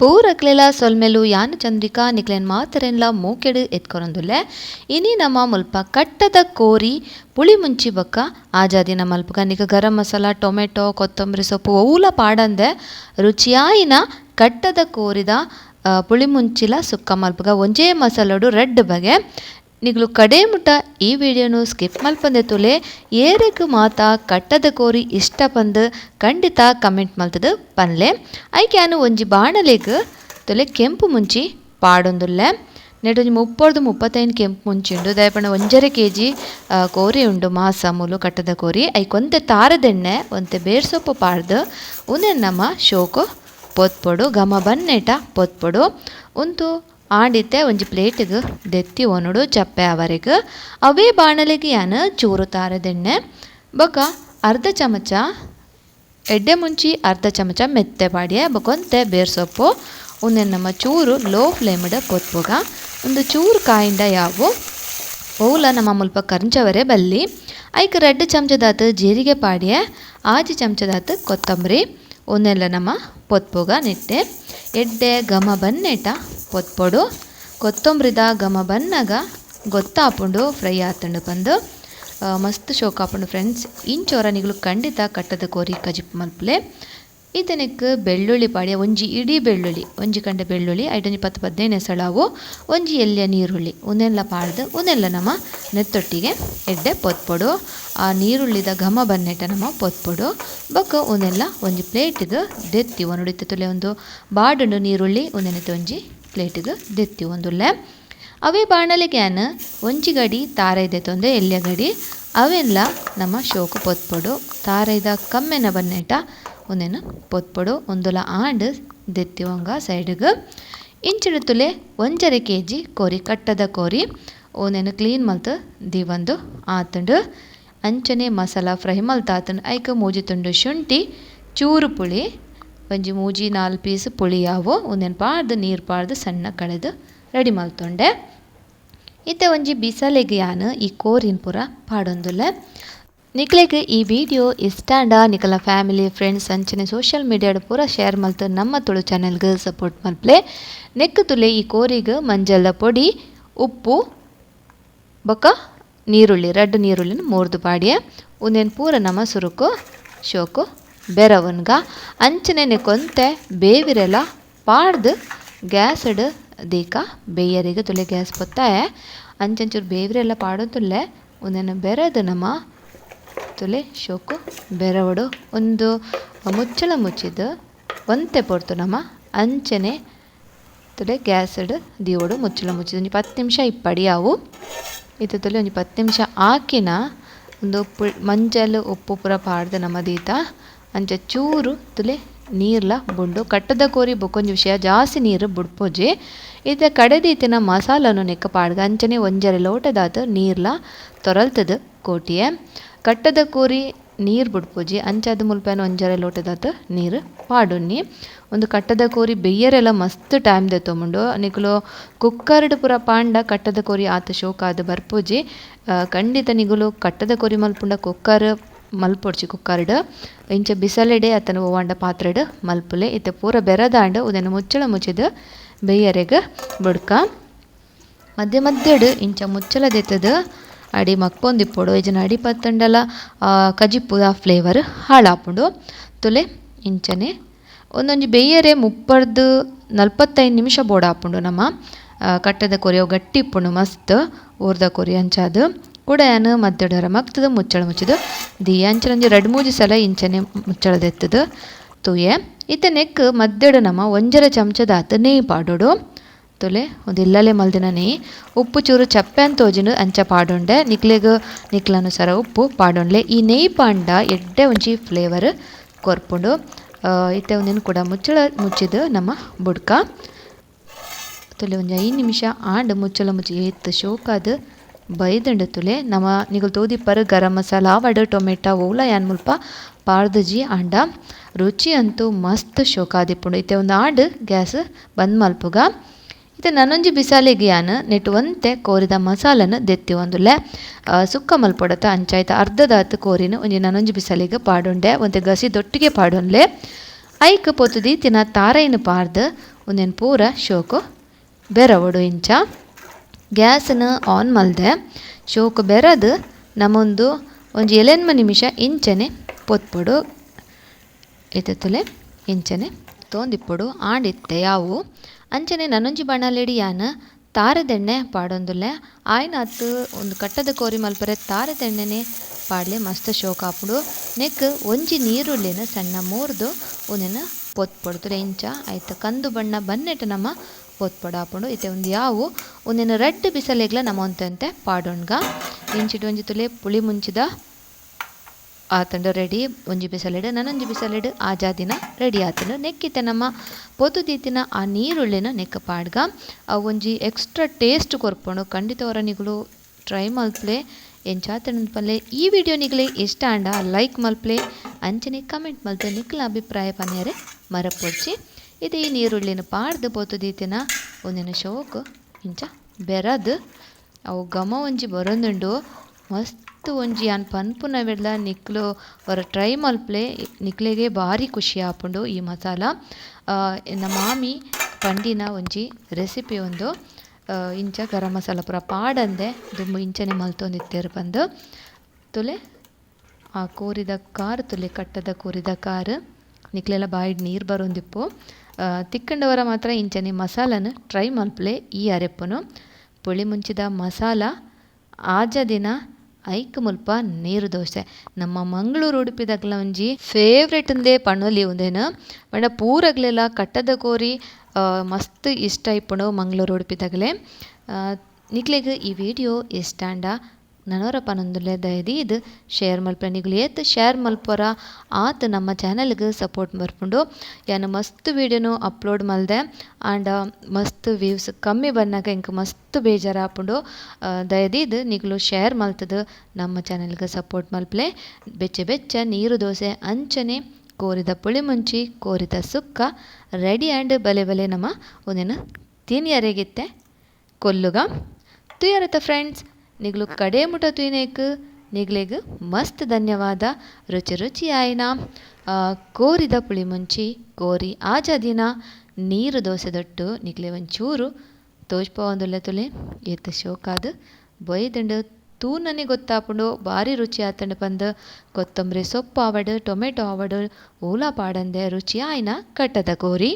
ಪೂರಕ್ಲೆಲ ಸೊಲ್ಮೆಲು ಯಾನ ಚಂದ್ರಿಕಾ ನಿಕ್ಲೆನ್ ಮಾತರೆನ್ಲ ಮೂಕೆಡು ಎತ್ಕೊರೊಂದುಲ್ಲೆ ಇನಿ ನಮ್ಮ ಮುಲ್ಪ ಕಟ್ಟದ ಕೋರಿ ಪುಳಿ ಮುಂಚಿ ಬೊಕ್ಕ ಆಜಾದಿನ ಮಲ್ಪಗ ನಿಕ ಗರಂ ಮಸಾಲ, ಟೊಮೆಟೊ, ಕೊತ್ತಂಬರಿ ಸೊಪ್ಪು ಅವುಲ ಪಾಡಂದೆ. ರುಚಿಯಾಯಿನ ಕಟ್ಟದ ಕೋರಿದ ಪುಳಿ ಮುಂಚಿಲ ಸುಕ್ಕ ಮಲ್ಪಗ ಒಂಜೇ ಮಸಾಲಡು ರೆಡ್ ಬಗೆ. ನಿಗ್ಲು ಕಡೆ ಮುಟ್ಟ ಈ ವಿಡಿಯೋನು ಸ್ಕಿಪ್ ಮಲ್ಪಂದೆ ತುಲೆ, ಏರೆಗ್ ಮಾತ ಕಟ್ಟದ ಕೋರಿ ಇಷ್ಟ ಪಂದ್ ಖಂಡಿತ ಕಮೆಂಟ್ ಮಲ್ತದ ಪನ್ಲೆ. ಐಕ್ಯಾನು ಒಂಜಿ ಬಾಣಲೆಗ್ ತುಲೆ ಕೆಂಪು ಮುಂಚಿ ಪಾಡೊಂದುಲ್ಲೆ. ನೆಟ್ ಒಂಜಿ ಮುಪ್ಪೊರ್ದು ಮುಪ್ಪತ್ತೈದು ಕೆಂಪು ಮುಂಚಿ ಉಂಡು ದಯಪಣ ಒಂಜರೆ ಕೆ ಜಿ ಕೋರಿ ಉಂಡು ಮಾಸ ಮೂಲು ಕಟ್ಟದ ಕೋರಿ. ಐಕ್ ಒಂತೆ ತಾರದೆಣ್ಣೆ, ಒಂತೆ ಬೇರ್ಸೊಪ್ಪು ಪಾಡ್ದು, ಉನ್ನೆ ನಮ್ಮ ಶೋಕು ಪೊತ್ಪೊಡು, ಘಮ ಬನ್ನೆಟ ಪೊತ್ಪೊಡು. ಉಂತು ಆಂಡಿತ್ತೆ ಒಂಜಿ ಪ್ಲೇಟಿಗ್ ದೆತ್ತಿ ಒನೊಡು ಚಪ್ಪೆ ಅವರೆಗ್. ಅವೇ ಬಾಣಲೆಗ್ ಯಾನ್ ಚೂರು ತಾರದೆಣ್ಣೆ ಬೊಕ ಅರ್ಧ ಚಮಚ, ಎಡ್ಡೆ ಮುಂಚಿ ಅರ್ಧ ಚಮಚ ಮೆತ್ತೆ ಪಾಡ್ಯೆ ಬೊಕೊಂತೆ ಬೇರ್ ಸೊಪ್ಪು ಉಂದೆನ್ ನಮ್ಮ ಚೂರು ಲೋ ಫ್ಲೇಮ್ಡ್ ಪೊತ್ಪುಗ ಒಂದು ಚೂರು ಕಾಯಿಂಡ ಯಾವು ಓಲ ನಮ್ಮ ಮುಲ್ಪ ಕರಂಚವರೆ ಬಲ್ಲಿ. ಐಕ್ ರಡ್ಡ್ ಚಮಚದಾತ ಜೀರಿಗೆ ಪಾಡ್ಯೆ, ಆಜಿ ಚಮಚದಾತ ಕೊತ್ತಂಬರಿ ಒಂದೆಲ್ಲ ನಮ್ಮ ಪೊತ್ಪುಗ ನೆಟ್ಟೆ. ಎಡ್ಡೆ ಘಮ ಬನ್ನೆಟ ಪೊತ್ಪೊಡು ಕೊತ್ತಂಬರಿದ ಘಮ ಬನ್ನಾಗ ಗೊತ್ತಾಪುಂಡು ಫ್ರೈ ಆತಂಡು ಬಂದು ಮಸ್ತ್ ಶೋಕ್ ಆಪುಂಡು ಫ್ರೆಂಡ್ಸ್. ಇಂಚೋರ ನಿಗ್ಲು ಖಂಡಿತ ಕಟ್ಟದ ಕೋರಿ ಕಜಿಪ್ ಮಲ್ಪಲೆ. ಇದನಕ್ಕೆ ಬೆಳ್ಳುಳ್ಳಿ ಪಾಡ್ಯ, ಒಂಜಿ ಇಡೀ ಬೆಳ್ಳುಳ್ಳಿ, ಒಂಜಿ ಕಂಡ ಬೆಳ್ಳುಳ್ಳಿ ಐಟೊಂಜಿ ಪತ್ತು ಪದಿನೈದು ಎಸಳಾವು ಒಂಜಿ ಎಲ್ಯ ನೀರುಳ್ಳಿ ಉನ್ನೆಲ್ಲ ಪಾಡ್ದು ಉನ್ನೆಲ್ಲ ನಮ್ಮ ನೆತ್ತೊಟ್ಟಿಗೆ ಎಡ್ಡೆ ಪೊತ್ಪೊಡು. ಆ ನೀರುಳ್ಳಿದ ಘಮ ಬನ್ನೆಟ ನಮ್ಮ ಪೊತ್ಪೊಡು. ಬೊಕ್ಕ ಉನ್ನೆಲ್ಲ ಒಂಜಿ ಪ್ಲೇಟಿದು ದೆತ್ತಿ ಒನುಡಿತ ತುಲೆ ಒಂದು ಬಾಡುಂಡು ನೀರುಳ್ಳಿ ಉನ್ನೆನತೆ ಒಂಜಿ ಪ್ಲೇಟ್ಗ್ ದೆತ್ತಿ ಒಂದುಲ್ಲ ಅವೇ ಬಾಣಲೆಗ್ಯಾನ್ ಒಂಜಿ ಗಡಿ ತಾರೈದೆ ತೊಂದೆ ಎಲ್ಯ ಗಡಿ ಅವೆಲ್ಲ ನಮ್ಮ ಶೋಕು ಪೊತ್ಪೊಡು. ತಾರೈದ ಕಮ್ಮೆನ ಬನ್ನೆಟ ಒಂದೇನು ಪೊತ್ಪಡು. ಒಂದುಲ ಆಂಡ್ ದೆತ್ತಿವಂಗ ಸೈಡ್ಗ್. ಇಂಚಿಡು ತುಲೆ ಒಂಜರೆ ಕೆ ಜಿ ಕೋರಿ ಕಟ್ಟದ ಕೋರಿ. ಒಂದೇನು ಕ್ಲೀನ್ ಮಲ್ತ್ ದಿವಂದು ಆತುಂಡು. ಅಂಚನೆ ಮಸಾಲ ಫ್ರೈ ಮಲ್ತಾತಂಡು. ಐಕ ಮೂಜಿ ತುಂಡು ಶುಂಠಿ, ಚೂರು ಪುಳಿ. ಒಂಜಿ ಮೂಜಿ ನಾಲ್ ಪೀಸ್ ಪುಳಿಯಾವು ಒಂದೇನು ಪಾಡ್ದು ನೀರು ಪಾಡ್ದು ಸಣ್ಣ ಕಳೆದು ರೆಡಿ ಮಲ್ತೊಂಡೆ ಇತ್ತೆ ಒಂಜಿ ಬಿಸಲೆಗ್ ಯಾನ್ ಈ ಕೋರಿನ್ ಪೂರ ಪಾಡೊಂದುಲ್ಲೆ. ನಿಕ್ಲೆಗ್ ಈ ವಿಡಿಯೋ ಇಷ್ಟಾಂಡ ನಿಕಲ ಫ್ಯಾಮಿಲಿ, ಫ್ರೆಂಡ್ಸ್, ಅಂಚನೆ ಸೋಷಿಯಲ್ ಮೀಡಿಯಾಡ್ ಪೂರ ಶೇರ್ ಮಲ್ತು ನಮ್ಮ ತುಳು ಚಾನೆಲ್ಗೆ ಸಪೋರ್ಟ್ ಮಲ್ಪ್ಲೆ. ನೆಕ್ ತುಲೆ ಈ ಕೋರಿಗ್ ಮಂಜಲ್ಲ ಪೊಡಿ, ಉಪ್ಪು, ಬೊಕ, ನೀರುಳ್ಳಿ ರೆಡ್ ನೀರುಳ್ಳಿನ ಮೂರ್ದು ಪಾಡಿಯ. ಉಂದೆನ್ ಪೂರ ನಮ್ಮ ಸುರುಕು, ಶೋಕು. ಬೆರವನ್ಗ ಅಂಚನೆ ಕೊಂತೆ ಬೇವಿರೆಲ ಪಾಡ್ದು ಗ್ಯಾಸ್ಡ್ ದೀಕ ಬೇಯರಿಗೆ ತುಲೆ ಗ್ಯಾಸ್ ಪೊತ್ತಾಯೆ ಅಂಚಂಚೂರು ಬೇವಿರೆಲ್ಲ ಪಾಡೋದುಲ್ಲೆ ಒಂದೇನು ಬೆರೆದು ನಮ್ಮ ತುಲೆ ಶೋಕು ಬೆರವಡು. ಒಂದು ಮುಚ್ಚಳ ಮುಚ್ಚಿದ್ದು ಒಂತೆ ಪೊರ್ತು ನಮ್ಮ ಅಂಚನೆ ತುಲೆ ಗ್ಯಾಸ್ಡ್ ದೀವಡು ಮುಚ್ಚಳ ಮುಚ್ಚಿದ್ದು ಒಂದು ಪತ್ತು ನಿಮಿಷ ಇಪ್ಪಡಿ ಅವು ಇದು ತುಲೆ ಒಂದು ಪತ್ತು ನಿಮಿಷ ಹಾಕಿನ ಒಂದು ಉಪ್ಪು ಮಂಜಲ್ ಉಪ್ಪು ಪೂರ ಪಾಡ್ದು ನಮ್ಮ ದೀತ. ಅಂಚ ಚೂರು ತುಲೆ ನೀರ್ಲ ಬುಂಡು ಕಟ್ಟದ ಕೋರಿ ಬೊಕೊಂಜಿ ವಿಷಯ ಜಾಸ್ತಿ ನೀರು ಬುಡ್ಪೋಜಿ. ಇತ್ತೆ ಕಡೆದೀತಿನ ಮಸಾಲನು ನೆಕ್ಕ ಪಾಡ್ಗ ಅಂಚನೆ ಒಂಜರೆ ಲೋಟದಾತ ನೀರ್ಲ ತೊರಲ್ತದ ಕೋಟಿಯೆ. ಕಟ್ಟದ ಕೋರಿ ನೀರು ಅಂಚ ಅಂಚಾದ ಮುಲ್ಪನ ಒಂಜರೆ ಲೋಟದಾತ ನೀರು ಪಾಡುನ್ನಿ. ಒಂದು ಕಟ್ಟದ ಕೋರಿ ಬೆಯ್ಯರೆಲ್ಲ ಮಸ್ತ್ ಟೈಮ್ ದೆತ್ತೊಂಬುಂಡು ನಿಕುಲು ಕುಕ್ಕರ್ಡ್ ಪೂರ ಪಾಂಡ ಕಟ್ಟದ ಕೋರಿ ಆತ ಶೋಕಾದ್ ಬರ್ಪುಜಿ. ಆ, ಖಂಡಿತ ನಿಗುಲು ಕಟ್ಟದ ಕೋರಿ ಮಲ್ಪುಂಡ ಕುಕ್ಕರ್ ಮಲ್ಪೊಡ್ಚಿ ಕುಕ್ಕರ್ಡ್. ಇಂಚ ಬಿಸಲೆಡೆ ಅತನ ಓವಾಂಡ ಪಾತ್ರೆಡ್ ಮಲ್ಪುಲೆ. ಇತ್ತೆ ಪೂರ ಬೆರದಾಂಡ್ ಉದನ್ನು ಮುಚ್ಚಳ ಮುಚ್ಚಿದ್ ಬೆಯ್ಯರೆಗ್ ಬುಡ್ಕ. ಮಧ್ಯ ಮಧ್ಯಡ್ ಇಂಚ ಮುಚ್ಚಲ ದೆತ್ತದ ಅಡಿ ಮಕ್ಪೊಂದಿಪ್ಪೊಡು. ಇಜನ ಅಡಿ ಪತ್ತಂಡಲ ಕಜಿಪ್ಪುದ ಫ್ಲೇವರ್ ಹಾಳಾಪುಂಡು. ತುಲೆ ಇಂಚನೆ ಒಂದೊಂಜಿ ಬೆಯ್ಯರೆ ಮುಪ್ಪರ್ದು ನಲ್ಪತ್ತೈದು ನಿಮಿಷ ಬೋಡಾಪುಂಡು ನಮ್ಮ. ಕಟ್ಟದ ಕೊರಿಯೋ ಗಟ್ಟಿ ಇಪ್ಪುಂಡು ಮಸ್ತ್, ಊರ್ದ ಕೊರಿ ಅಂಚಾದ್. ಕೂಡ ಯಾನ್ ಮದ್ದಡರ ಮಗ್ತದ, ಮುಚ್ಚಳ ಮುಚ್ಚಿದು. ದಿ ಅಂಚನೆ ಒಂಜಿ ರಡ್ಡ್ ಮೂಜಿ ಸಲ ಇಂಚನೆ ಮುಚ್ಚಳದೆತ್ತದು. ತೂಯೆ, ಇತ್ತೆ ನೆಕ್ ಮದ್ದೆಡು ನಮ ಒಂಜರ ಚಮಚದಾತ್ ನೇಯ್ ಪಾಡೋಡು. ತುಲೆ ಒಂದು ಇಲ್ಲಲೆ ಮಲ್ದಿನ ನೆಯ್. ಉಪ್ಪು ಚೂರು ಚಪ್ಪೆ ಅಂತ ಅಂಚ ಪಾಡೊಂಡೆ. ನಿಕ್ಲೆಗ್ ಸರ ಉಪ್ಪು ಪಾಡೊಂಡ್ಲೆ. ಈ ನೆಯ್ ಪಾಂಡ ಎಡ್ಡೆ ಒಂಜಿ ಫ್ಲೇವರ್ ಕೊರ್ಪುಂಡು. ಇತ್ತೆ ಒಂದಿನ ಕೂಡ ಮುಚ್ಚಳ ಮುಚ್ಚಿದ ನಮ್ಮ ಬುಡ್ಕ. ತೊಲೆ ಒಂಜಿ ಐದು ನಿಮಿಷ ಆಂಡ್ ಮುಚ್ಚಳ ಮುಚ್ಚಿ ಏತ್ ಶೋಕಾದ್. ಬೈದಂಡು ತುಲೆ ನಮ ನಿಗಲ್ ತೋದಿಪ್ಪರ್ ಗರಂ ಮಸಾಲ ಆವಡ್ ಟೊಮೆಟೊ ಓಲ ಯಾನ್ ಮುಲ್ಪ ಪಾರ್ದಜಿ ಆಂಡ. ರುಚಿ ಅಂತೂ ಮಸ್ತ್ ಶೋಕಾದಿಪ್ಪುಂಡು. ಇತ್ತೆ ಒಂದು ಆಂಡ್ ಗ್ಯಾಸ್ ಬಂದ್ ಮಲ್ಪುಗ. ಇತ್ತೆ ನನೊಂಜಿ ಬಿಸಾಲಿಗೆ ಯಾನ್ ನೆಟ್ ಒಂತೆ ಕೋರಿದ ಮಸಾಲನ ದೆತ್ತಿ ಒಂದುಲ್ಲೆ. ಆ, ಸುಕ್ಕ ಮಲ್ಪೊಡತ ಅಂಚಾಯ್ತ ಅರ್ಧದಾತ್ ಕೋರಿನ ಒಂಜಿ ನನೊಂಜಿ ಬಿಸಾಲಿಗೆ ಪಾಡೊಂಡೆ. ಒಂತೆ ಗಸಿ ದೊಟ್ಟಿಗೆ ಪಾಡೊಂಡ್ಲೆ ಐಕ್ ಪೊತ್ತುದಿ ತಿನ ತಾರೈನ ಪಾರ್ದ್ ಒಂದೇನು ಪೂರ ಶೋಕು ಬೆರವಡು ಇಂಚ. ಗ್ಯಾಸನ್ನು ಆನ್ ಮಲ್ದೆ ಶೋಕು ಬೆರದು ನಮ್ಮೊಂದು ಒಂಜಿ ಎಲೆನ್ಮ ನಿಮಿಷ ಇಂಚನೆ ಪೊತ್ಪೊಡು. ಇತ್ತಲೆ ಇಂಚನೆ ತೋಂದಿಪ್ಪೊಡು, ಆಂಡಿತ್ತೆ ಯಾವು. ಅಂಚನೆ ನನೊಂಜಿ ಬಣಲೆಡಿ ಯಾನ್ ತಾರದೆಣ್ಣೆ ಪಾಡೊಂದುಲ್ಲೆ. ಆಯ್ನ ಅತ್ತು ಒಂದು ಕಟ್ಟದ ಕೋರಿ ಮಲ್ಪರೆ ತಾರದೆಣ್ಣೆನೆ ಪಾಡ್ಲೆ ಮಸ್ತ್ ಶೋಕ ಆಪುಡು. ನೆಕ್ ಒಂಜಿ ನೀರುಳ್ಳಿನ ಸಣ್ಣ ಮೂರ್ದು ಉನೆನ ಪೊತ್ಪೊಡ್ತುಲೆ ಇಂಚ. ಐತ ಕಂದು ಬಣ್ಣ ಬನ್ನೆಟ್ ನಮ ಪೊತ್ಪೊಡ ಆಪುಂಡು ಇತ್ತೆ ಒಂದು ಯಾವು? ಒಂದೇನು ರೆಡ್ ಬಿಸಲೆಗ್ಲ ನಮ ಪಾಡೋಣ್ಗ. ಇಂಚಿಟ್ ಒಂಜಿ ತುಲೆ ಪುಳಿ ಮುಂಚಿದ ಆತಂಡ ರೆಡಿ. ಒಂಜಿ ಬಿಸಲೆಡ್ ನನೊಂಜಿ ಬಿಸಲೆಡ್. ಆಜಾದಿನ ರೆಡಿ ಆತಂಡು. ನೆಕ್ಕಿತ್ತೆ ನಮ್ಮ ಪೊತು ದೀತಿನ ಆ ನೀರುಳ್ಳಿನ ನೆಕ್ಕ ಪಾಡ್ಗ. ಆ ಒಂಜಿ ಎಕ್ಸ್ಟ್ರಾ ಟೇಸ್ಟ್ ಕೊರ್ಪುಂಡು. ಖಂಡಿತ ನಿಗುಲು ಟ್ರೈ ಮಲ್ಪ್ಲೆ. ಎಂಚಾತನ ಪಲ್ಲೆ ಈ ವಿಡಿಯೋ ನಿಗ್ಲೆ ಇಷ್ಟ ಆಂಡ, ಲೈಕ್ ಮಲ್ಪ್ಲೆ. ಅಂಚನೆ ಕಮೆಂಟ್ ಮಲ್ತೆ ನಿಕ್ಲ ಅಭಿಪ್ರಾಯ ಪನ್ಯರೆ ಮರಪೊಡ್ಚಿ. ಇದು ಈ ನೀರುಳ್ಳಿನ ಪಾಡ್ದು ಪೊತು ದೀತಿನ ಒಂದಿನ ಶೋಕು, ಇಂಚ, ಬೆರದು. ಅವು ಗಮ ಒಂಜಿ ಬರೊಂದುಂಡು. ಮಸ್ತ್ ಒಂಜಿ ಯಾನ್ ಪನ್ಪುನ ಬೆಡ್ಲ ನಿಕ್ಲು ವರ ಟ್ರೈ ಮಲ್ಪ್ಲೆ ನಿಕ್ಲೆಗೆ ಭಾರಿ ಖುಷಿ ಆಪುಂಡು ಈ ಮಸಾಲ. ನಮ್ಮ ಮಾಮಿ ಪಂಡಿನ ಒಂಜಿ ರೆಸಿಪಿ ಒಂದು. ಇಂಚ ಗರಂ ಮಸಾಲ ಪೂರ ಪಾಡಂದೆ. ದುಂಬು ಇಂಚನೆ ಮಲ್ತೊಂದಿತ್ತೇರು ಬಂದು. ತುಲೆ, ಆ ಕೋರಿದ ಕಾರ್, ತುಲೆ ಕಟ್ಟದ ಕೋರಿದ ಕಾರ್. ನಿಕ್ಲೆಲ್ಲ ಬಾಯಿಡ್ ನೀರು ಬರೋಂದಿಪ್ಪು. ತಿಕ್ಕಂಡವರ ಮಾತ್ರ ಇಂಚನೆ ಮಸಾಲನ ಟ್ರೈ ಮಲ್ಪಲೆ ಈ ಅರೆಪ್ಪನು. ಪುಳಿ ಮುಂಚಿದ ಮಸಾಲ, ಆಜ ದಿನ, ಐಕ್ ಮುಲ್ಪ ನೀರು ದೋಸೆ. ನಮ್ಮ ಮಂಗಳೂರು ಉಡುಪಿದಾಗಲ ಒಂಜಿ ಫೇವ್ರೆಟ್ ಒಂದೇ ಪಣೊಲಿ ಒಂದೇನು. ಬಣ್ಣ ಪೂರಗ್ಲೆಲ್ಲ ಕಟ್ಟದ ಕೋರಿ ಮಸ್ತ್ ಇಷ್ಟ ಇಪ್ಪಣು ಮಂಗಳೂರು ಉಡುಪಿದಾಗಲೇ. ನಿಕ್ಲೆಗ್ ಈ ವಿಡಿಯೋ ಇಷ್ಟ ಪನೊಂದುಲ್ಲೆ ದಯದಿ ಇದು ಶೇರ್ ಮಲ್ಪನಿಗಳು ಏತ್ ಶೇರ್ ಮಲ್ಪೊರ ಆತ್ ನಮ್ಮ ಚಾನಲ್ಗೆ ಸಪೋರ್ಟ್ ಬರ್ಪುಂಡು. ಯಾನು ಮಸ್ತ್ ವೀಡಿಯೋನು ಅಪ್ಲೋಡ್ ಮಲ್ದೆ ಆ್ಯಂಡ್ ಮಸ್ತ್ ವ್ಯೂಸ್ ಕಮ್ಮಿ ಬಂದಾಗ ಇಂಕ ಮಸ್ತ್ ಬೇಜಾರು ಆ, ದಯದಿ ಇದು ನೀಗಲು ಶೇರ್ ಮಲ್ತದು ನಮ್ಮ ಚಾನಲ್ಗೆ ಸಪೋರ್ಟ್ ಮಲ್ಪಲೆ. ಬೆಚ್ಚ ಬೆಚ್ಚ ನೀರು ದೋಸೆ ಅಂಚನೆ ಕೋರಿದ ಪುಳಿ ಮುಂಚಿ ಕೋರಿದ ಸುಕ್ಕ ರೆಡಿ ಆ್ಯಂಡ್ ಬಲೆ ಬಲೆ ನಮ್ಮ ಒಂದಿನ ತಿನಿಯರೆಗಿತ್ತೆ. ಕೊಲ್ಲುಗ. ತುಯರತ ಫ್ರೆಂಡ್ಸ್. ನಿಗ್ಲು ಕಡೆ ಮುಟ ತುಯ್ನೇಕ್, ನಿಗ್ಲೆಗ್ ಮಸ್ತ್ ಧನ್ಯವಾದ. ರುಚಿ ರುಚಿ ಆಯ್ನ ಕೋರಿದ ಪುಳಿ ಮುಂಚಿ ಕೋರಿ ಆಜ ದಿನ. ನೀರು ದೋಸೆ ದೊಟ್ಟು ನಿಗ್ಲೆ ಒಂಚೂರು. ತೋಜ್ಪ ಒಂದುಲ್ಲೆ ತುಲೆ ಏತ್ ಶೋಕಾದ್. ತೂ ನನಗೆ ಗೊತ್ತಾಪುಂಡು ಭಾರಿ ರುಚಿ ಆತಂಡು ಪಂದ್. ಕೊತ್ತಂಬರಿ ಸೊಪ್ಪು ಆವಡು, ಟೊಮೆಟೊ ಆವಡು ಓಲಾ ಪಾಡಂದೆ ರುಚಿ ಆಯ್ನ ಕಟ್ಟದ ಕೋರಿ.